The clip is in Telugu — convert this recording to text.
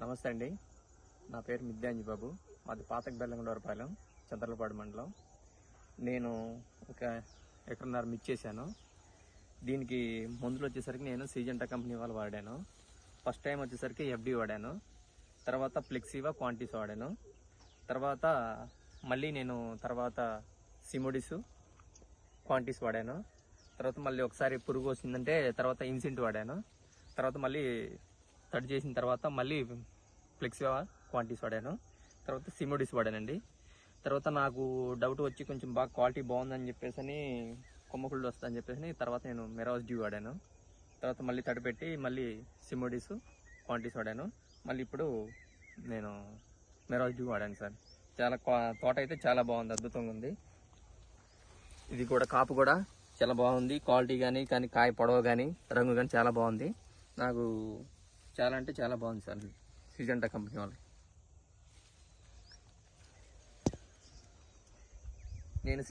నమస్తే అండి. నా పేరు మిద్యాంజి బాబు. మాది పాతక బెల్లంగడవరపాలెం చంద్రలపాడు మండలం. నేను ఒక ఎకరన్నర మిచ్చేసాను దీనికి మందులు వచ్చేసరికి నేను సీజంటా కంపెనీ వాళ్ళు వాడాను. ఫస్ట్ టైం వచ్చేసరికి ఎఫ్డి వాడాను. తర్వాత ఫ్లెక్సీవా క్వాంటిస్ వాడాను. తర్వాత మళ్ళీ నేను తర్వాత సిమోడిస్ క్వాంటిస్ వాడాను. తర్వాత మళ్ళీ ఒకసారి పురుగు వచ్చిందంటే తర్వాత ఇన్సెంట్ వాడాను. తర్వాత మళ్ళీ తడి చేసిన తర్వాత మళ్ళీ ఫ్లెక్స్ క్వాంటిటీస్ వాడాను. తర్వాత సిమోడిస్ వాడానండి. తర్వాత నాకు డౌట్ వచ్చి కొంచెం బాగా క్వాలిటీ బాగుందని చెప్పేసి అని కొమ్మకుళ్ళు వస్తుందని చెప్పేసి తర్వాత నేను మెరాజ్ డ్యూ వాడాను. తర్వాత మళ్ళీ తడిపెట్టి మళ్ళీ సిమోడిస్ క్వాంటిటీస్ వాడాను. మళ్ళీ ఇప్పుడు నేను మెరాజ్ డ్యూ వాడాను సార్. చాలా క్వా- తోట అయితే చాలా బాగుంది అద్భుతంగా ఉంది. ఇది కూడా కాపు కూడా చాలా బాగుంది. క్వాలిటీ కానీ కానీ కాయ పొడవ కానీ రంగు కానీ చాలా బాగుంది. నాకు చాలా అంటే చాలా బాగుంది సార్ సిజంటా కంపెనీ వాళ్ళు నేను